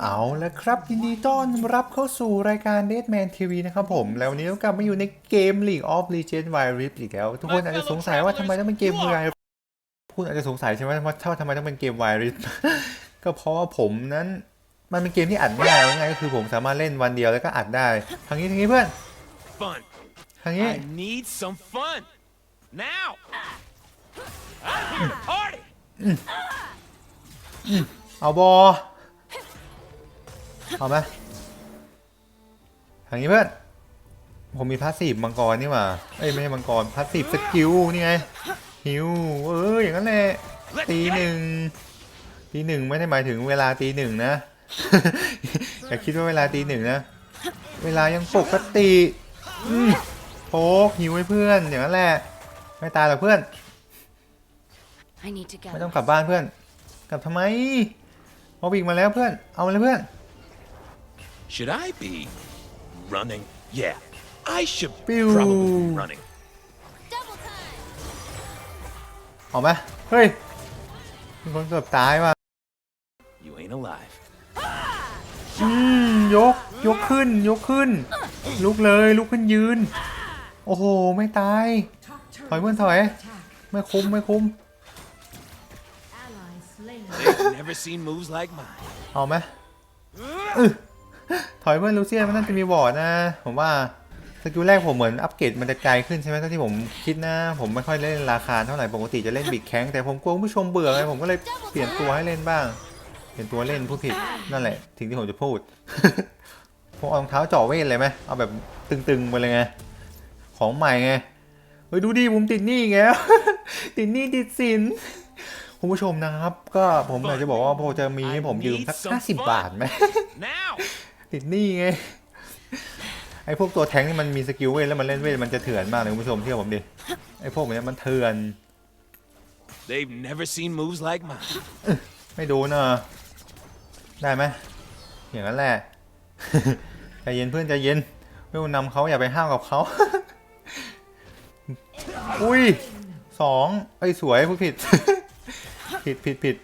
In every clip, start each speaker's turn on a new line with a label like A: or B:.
A: เอาแล้วครับ ยินดีต้อนรับเข้าสู่รายการ Deadman TV นะครับผม แล้ววันนี้ก็กลับมาอยู่ในเกม League of Legends Wild Rift อีกแล้ว ทุกคนอาจจะสงสัยว่าทำไมต้องเป็นเกม Wild Rift คุณอาจจะสงสัยใช่ไหมว่าถ้าทำไมต้องเป็นเกม Wild Rift ก็เพราะว่าผมนั้นมันเป็นเกมที่อัดง่ายว่าง่ายก็คือผมสามารถเล่นวันเดียวแล้วก็อัดได้ทางนี้ทางนี้เพื่อน
B: Fun.
A: ทางนี้
B: I need some fun. Now. Ah, party.
A: เอาบอ เอาไหมทางนี้เพื่อน ผมมีพาสซีฟมังกรนี่หว่าเอ้ยไม่ใช่มังกรพาสซีฟสกิลนี่ไงฮิวเอออย่างนั้นแหละตีหนึ่งตีหนึ่งไม่ได้หมายถึงเวลาตีหนึ่งนะ อย่าคิดว่าเวลาตีหนึ่งนะ เวลายังปกติอืมโป๊กหิวให้เพื่อนอย่างนั้นแหละไม่ตายหรอกเพื่อน
C: I need to
A: ไม่
C: go.
A: ต้องกลับบ้านเพื่อน กลับทำไมพอวิ่งมาแล้วเพื่อน เอามาเลยเพื่อน
B: Should I be running? Yeah, I should
A: Pew.
B: probably be running.
C: Double time.
A: ออกไหมเฮ้ยมีคนเกือบตายว่ะ
B: You ain't alive.
A: อืมยก ยกขึ้น ยกขึ้น ลุกเลย ลุกขึ้นยืน โอ้โห ไม่ตาย ถอยเพื่อนถอย ไม่คุ้ม ไม่คุ้ม
B: They've never seen moves like mine.
A: เอาไหมอึ ถอยเพื่อนลูเซียนมันน่าจะมีวอร์ดนะ ผมว่าสกิลแรกผมเหมือนอัปเกรดมันจะไกลขึ้นใช่ไหมท่าที่ผมคิดนะ ผมไม่ค่อยเล่นราคาเท่าไหร่ปกติจะเล่นบิกแข้งแต่ผมกลัวผู้ชมเบื่อไงผมก็เลยเปลี่ยนตัวให้เล่นบ้าง เปลี่ยนตัวเล่นผู้ผิดนั่นแหละสิ่งที่ผมจะพูดผมเอารองเท้าเจ่อเวทเลยไหมเอาแบบตึงๆไปเลยไงของใหม่ไงเฮ้ยดูดิผมติดหนี้ไงติดหนี้ติดสินคุณผู้ชมนะครับ ก็ผมอยากจะบอกว่าพอจะมีให้ผมยืมสักห้าสิบบาทไหม ติดหนี้ไงไอ้พวกตัวแทงค์นี่มันมีสกิลเวทแล้วมันเล่นเวทมันจะเถื่อนมากเลยคุณผู้ชมเชื่อผมดิไอ้พวกเนี้ยมันเถื่อน
B: They've never seen moves like mine.
A: ไม่ดูเนอะได้ไหมอย่างนั้นแหละใจเย็นเพื่อนใจเย็นไม่นำเขาอย่าไปห้าวกับเขาอุ้ยสองไอ้ยสวยผู้ผิด ผิดผิดผิด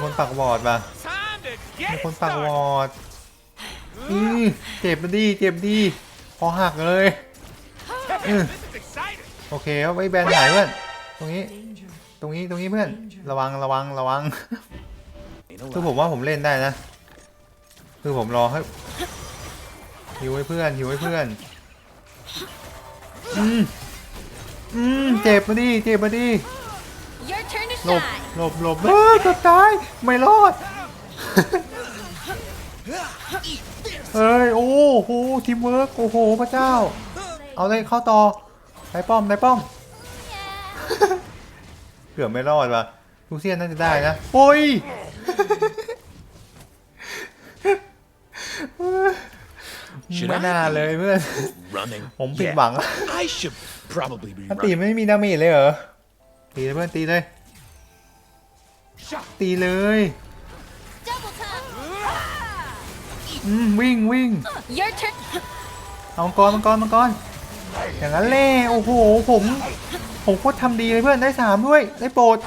A: คนปักวอร์ดป่ะ
B: Time to
A: มี
B: get
A: คน
B: it
A: ปักว
B: started.
A: อร์ด อือเจ็บดีเจ็บดีคอหักเลย
B: This is exciting.
A: โอเคเอาไว้แบนหายเพื่อนตรงนี้ ตรงนี้ตรงนี้เพื่อน ระวังระวังระวัง
B: Ain't
A: คือ
B: alive.
A: ผมว่าผมเล่นได้นะ คือผมรอให้หิวให้เพื่อนหิวให้เพื่อนอืมอืมเจ็บมาดิเจ็บมาดิ
C: Your turn to
A: หลบ
C: shine.
A: หลบหลบเออเกือบตายไม่รอด เฮ้ย โอ้โหทีมเวิร์กโอ้โหพระเจ้า เอาเลยเข้าต่อได้ป้อมได้ป้อม เกือบไม่รอดว่ะลูเซียนน่าจะได้นะ โอ้ย
B: Should
A: ไม่น่า
B: I
A: เลย
B: be
A: เพื่อน
B: running?
A: ผมผิด
B: Yeah,
A: หวัง
B: I should probably be
A: อันตี
B: running.
A: ไม่มีดาเมจเลยเหรอ ตีเลยเพื่อนตีเลย ตีเลย อืมวิ่งวิ่ง
C: Your turn.
A: เอามังกรมังกรมังกรอย่างนั้นแหละโอ้โหผม ผมโคตรทำดีเลยเพื่อนได้สามด้วย ได้โปรด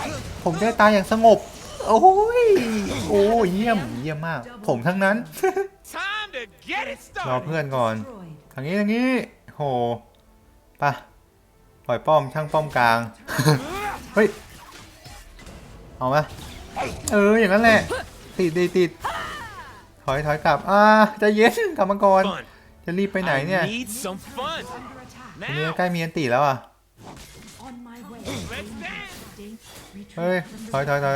A: ผมได้ตายอย่างสงบ โอ้ยโอ้เยี่ยมเยี่ยมมาก ผมทั้งนั้น
B: Time to get it
A: รอ
B: started.
A: เพื่อนก่อน ทางนี้ทางนี้โหไปะปล่อยป้อมช่างป้อมกลาง เฮ้ย เอาไหมเอออย่างนั้นแหละ ติดติดติดถ อยถอยกลับ อ่าใจเย็นกลับมาก่อน
B: Fun.
A: จะรีบไปไหนเนี่ย
B: I need some fun.
A: ทีนี้
B: Now.
A: ใกล้มีอันตีแล้วอะ
B: Let's dance.
A: เฮ้ย ถอยถอยถอย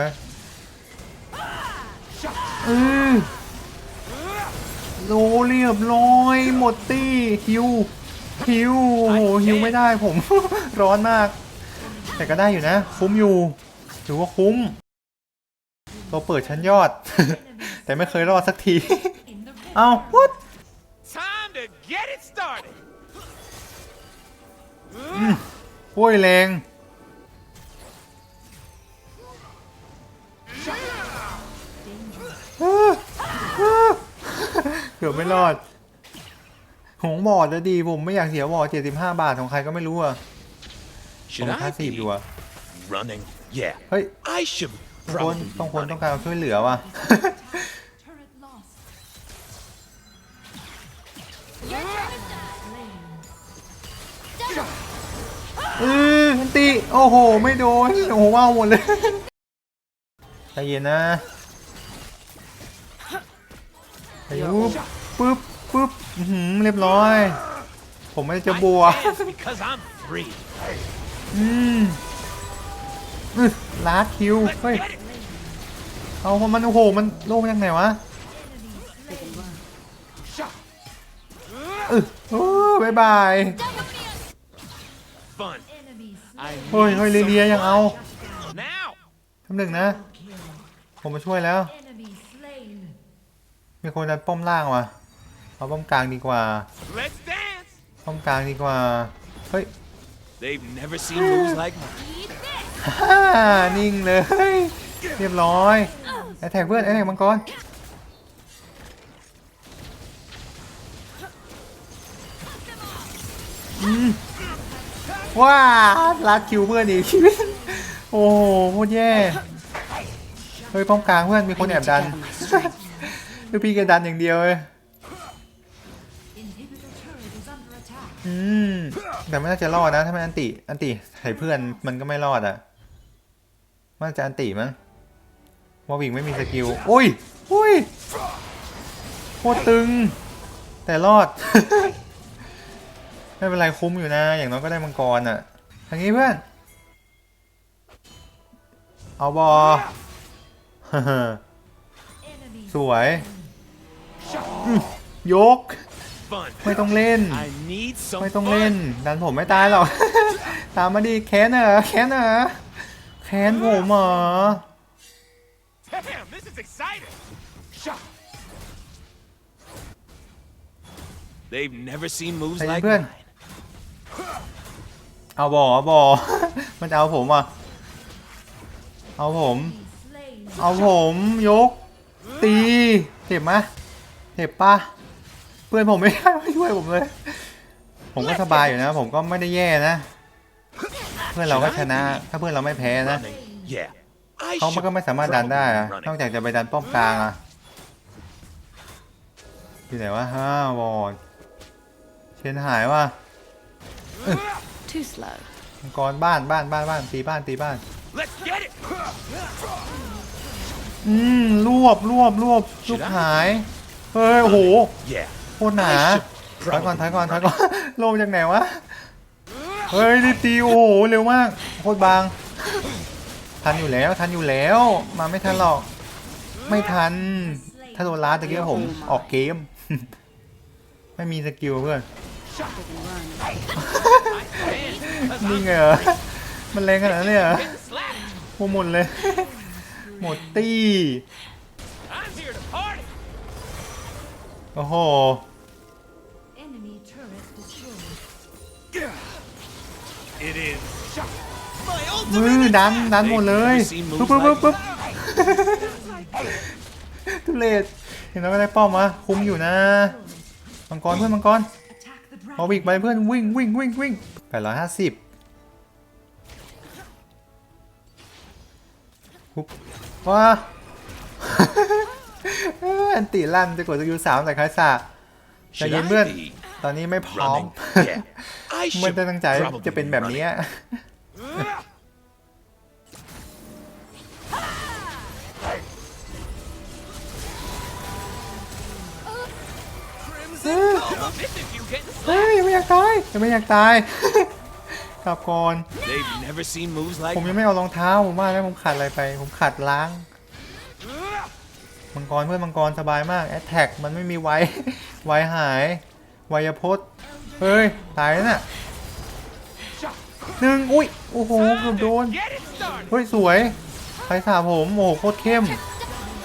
A: อือโลเรียบร้อยหมดตี้ฮิวฮิวโอ้โหฮิวไม่ได้ผม ร้อนมาก แต่ก็ได้อยู่นะ คุ้มอยู่ ถือว่าคุ้ม ตัวเปิดชั้นยอด แต่ไม่เคยรอดสักที เอา what
B: Time to get it started.
A: โอ้ยแรง เกือบไม่รอด หงบอดจะดีผมไม่อยากเสียบอด75 บาทของใครก็ไม่รู้อะผม
B: Should
A: พา
B: I
A: สซีฟ
B: be
A: อยู่อะ
B: running? Yeah,
A: เฮ้ย
B: I should
A: ต้องคน
B: probably
A: ต้อง
B: be
A: คนต้อง
B: running.
A: การช่วยเหลือว่ะ เออตี โอ้โห ไม่โดน โอ้โหว้าวหมดเลย ใจเย็นนะใจเย็นปึ๊บปึ๊บปึ๊บอื้อหือเรียบร้อย ผมไม่ได้จะบัว อืมอืลาดคิว เฮ้ย
B: get it.
A: เอามันโอ้โห มันโล่งยังไงวะเออโอ้บายบาย
B: Fun. I
A: เฮ้ยเฮ้ย
B: need
A: เลีย
B: some
A: เลียยังเอา
B: fun. Now.
A: ทำหนึ่งนะ ผมมาช่วยแล้ว มีคนดันป้อมล่างว่ะเอาป้อมกลางดีกว่า
B: Let's dance.
A: ป้อมกลางดีกว่า เฮ้ย
B: They've never seen moves like mine.
A: ฮ่านิ่งเลย เรียบร้อย แอทแทกเพื่อนแอทแทกมังกร อืม ว้าลัดคิวเพื่อนอีก โอ้โหโคตรแย่เฮ้ยป้อมกลางเพื่อนมีคนแอบดันดูพี่แกดันอย่างเดียวเลยอืมแต่ไม่น่าจะรอดนะถ้าไม่อันติอันติใส่เพื่อนมันก็ไม่รอดอะมันจะอันติมั้งวอวิงไม่มีสกิลโอ้ยโอ้ยโคตรตึง แต่รอด ไม่เป็นไรคุ้มอยู่นะ อย่างน้อยก็ได้มังกรอะทางนี้เพื่อน เอาบอสวยอื้อยก
B: Fun.
A: ไม่ต้องเล่น
B: I need some
A: ไม่ต้องเล่น
B: fun.
A: ดันผมไม่ตายหรอก ตามมาดิแค้นเหรอแค้นเหรอแค้นผมเหรอ
B: Damn, this is exciting.
A: เอาบอเอาบอมันจะเอาผมอะ เอาผม เอาผมยก ตีเจ็บไหมเจ็บปะเพื่อนผมไม่ได้ไม่ช่วยผมเลย ผมก็สบายอยู่นะ ผมก็ไม่ได้แย่นะ เพื่อนเราก็ชนะ ถ้าเพื่อนเราไม่แพ้นะ เขามันก็ไม่สามารถดันได้อะนอกจากจะไปดันป้อมกลางอะอยู่ไหนวะฮ่าวอดเชนหายว่ะ
C: Too slow.
A: มังกรบ้านบ้านบ้านบ้านตีบ้านตีบ้าน
B: Let's get it.
A: อืมรวบรวบรวบลูกหายเฮ้ยโอ้โห
B: Yeah.
A: โคตรหนา
B: I should
A: ถอยก่อนถอย
B: probably
A: ก่อนถอยก่อนโลมจากไหนวะ เฮ้ยรีบตีโอ้โหเร็วมากโคตรบาง ทันอยู่แล้วทันอยู่แล้ว มาไม่ทันหรอก ไม่ทัน ถ้าโดนล้าตะกี้ผมออกเกม ไม่มีสกิลเพื่อน นี่ไงเหรอมันแรงขนาดนั้นเลยเหรอ
B: Getting slapped.
A: โอ้หมดเลย หมดตี้
B: I'm here to party.
A: โอ้โห
D: Enemy turret destroyed.
B: It is. Shot. My
A: มือ
B: ultimate
A: ดัน
B: attack.
A: ดันหมดเลย
B: They've never seen
A: ปึ๊บ
B: moves
A: ปึ๊บปึ๊บ
B: like
A: ปึ๊บทุเรศเห็นแล้วก็ได้ป้อมวะคุ้มอยู่นะมังกรเพื่อนมังกร
D: Attack the
A: เอา
D: dragon.
A: วิ่งไปเพื่อนวิ่งวิ่งวิ่งวิ่งแปดร้อยห้าสิบปุ๊บว้าเอ้ยอันติลั่นจะกดสกิลสามแต่คล้ายสาใจ
B: Should
A: เย็น
B: I
A: เพื่อน
B: be
A: ตอนนี้ไม่พร้อม
B: running? Yeah. I
A: ไม่
B: should
A: ได้ตั้งใจ
B: probably
A: จะเป็นแบบ
B: be
A: นี้
B: running.
A: เเฮ้ยยังไม่อยากตายยังไม่อยากตายกลับก่อน
B: They've never seen moves like
A: ผมยังไม่เอารองเท้าผมว่าแล้วผมขาดอะไรไป ผมขาดล้าง มังกรเพื่อนมังกรสบายมาก แอตแทกมันไม่มีไว้ ไว้หาย ไวยพจน์เฮ้ย ตายแล้วน่ะหนึ่งอุ้ย โอ้โหเกือบโดน
B: Get it started.
A: เฮ้ย สวยไฟสาผมโอ้โหโคตรเข้ม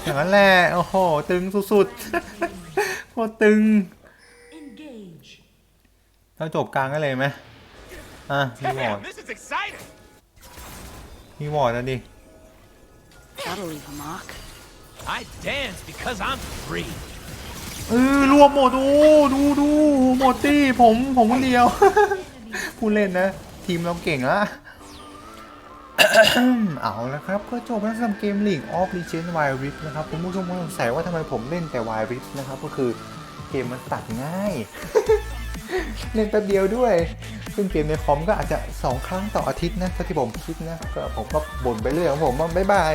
A: อย่างนั้นแหละ โอ้โห ตึงสุดๆ โคตรตึง
D: Engage.
A: เราจบกลางกันเลยไหมอะมีวอร์ด
B: Damn, this is exciting.
A: มีวอร์ดแล้วดิ
C: That'll leave a mark.
B: I dance because I'm free.
A: เออรวมหมดโอ้ดูดูหมดตี้ผมผมคนเดียว พูดเล่นนะ ทีมเราเก่งละเอาละครับ ก็จบแล้วสำหรับเกม League of Legends Wild Rift นะครับคุณผู้ชมคงสงสัยว่าทำไมผมเล่นแต่ Wild Rift นะครับ ก็คือเกมมันตัดง่าย เล่นแป๊บเดียวด้วย ซึ่งเกมในคอมก็อาจจะ 2 ครั้งต่ออาทิตย์นะเท่าที่ผมคิดนะก็ผมก็บ่นไปเรื่อยของผมว่าบ๊ายบาย